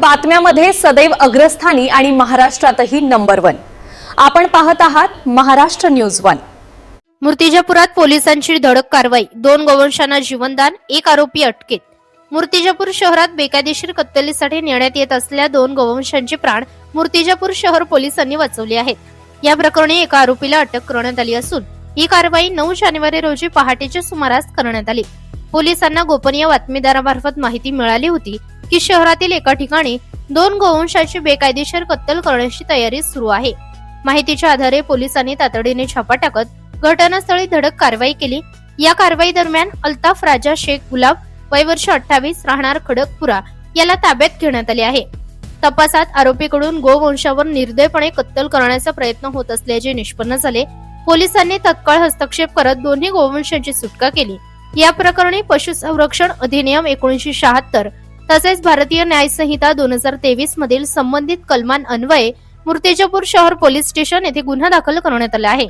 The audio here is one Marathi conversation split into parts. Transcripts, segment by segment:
बातम्यामध्ये सदैव अग्रस्थानी आणि महाराष्ट्रातही नंबर वन. आपण पाहत आहात महाराष्ट्र न्यूज वन. मूर्तिजापुरात पोलिसांची धडक कारवाई दोन गोवंशांना जीवनदान एक आरोपी अटकेत. मूर्तिजापूर शहरात बेकायदेशीर कत्तलीसाठी नेण्यात येत असलेल्या दोन गोवंशांचे प्राण मूर्तिजापूर शहर पोलिसांनी वाचवले आहेत. या प्रकरणी एका आरोपीला अटक करण्यात आली असून ही कारवाई नऊ जानेवारी रोजी पहाटेच्या सुमारास करण्यात आली. पोलिसांना गोपनीय बातमीदारामार्फत माहिती मिळाली होती की शहरातील एका ठिकाणी दोन गोवंशाची बेकायदेशीर कत्तल करण्याची तयारी सुरू आहे. माहितीच्या आधारे पोलिसांनी तातडीने छापा टाकत घटनास्थळी धडक कारवाई केली. या कारवाई दरम्यान अल्ताफ राजा शेख गुलाब वय वर्ष अठ्ठावीस राहणार खडकपुरा याला ताब्यात घेण्यात आले आहे. तपासात आरोपीकडून गोवंशावर निर्दयपणे कत्तल करण्याचा प्रयत्न होत असल्याचे निष्पन्न झाले. पोलिसांनी तत्काळ हस्तक्षेप करत दोन्ही गोवंशांची सुटका केली. या प्रकरणी पशुसंरक्षण अधिनियम एकोणीसशे शहात्तर तसेच भारतीय न्याय संहिता दोन हजार तेवीस मधील संबंधित कलमान अन्वये मूर्तिजापूर शहर पोलीस स्टेशन येथे गुन्हा दाखल करण्यात आला आहे.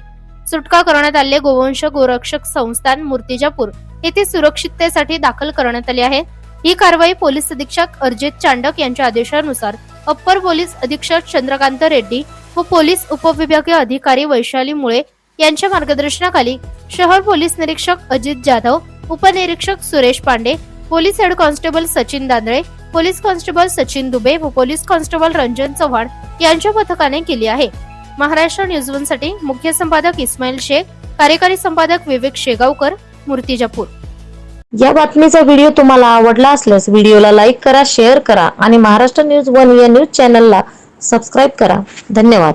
सुटका करण्यात आलेले गोवंश गोरक्षक संस्थान मूर्तिजापूर येथे सुरक्षिततेसाठी दाखल करण्यात आले आहे. ही कारवाई पोलीस अधीक्षक अर्जित चांडक यांच्या आदेशानुसार अप्पर पोलीस अधीक्षक चंद्रकांत रेड्डी व पोलीस उपविभागीय अधिकारी वैशाली मुळे यांच्या मार्गदर्शनाखाली शहर पोलीस निरीक्षक अजित जाधव उपनिरीक्षक Suresh Pande police head constable Sachin Dandale police constable Sachin Dubey व पोलीस कॉन्स्टेबल रंजन चव्हाण यांच्या पथकाने केली आहे. महाराष्ट्र न्यूज वनसाठी मुख्य संपादक इस्माईल शेख कार्यकारी संपादक विवेक शेगावकर मूर्तिजापूर. या बातमीचा व्हिडिओ तुम्हाला आवडला असल्यास व्हिडिओला लाईक करा शेअर करा आणि महाराष्ट्र न्यूज वन या न्यूज चॅनलला सबस्क्राईब करा. धन्यवाद.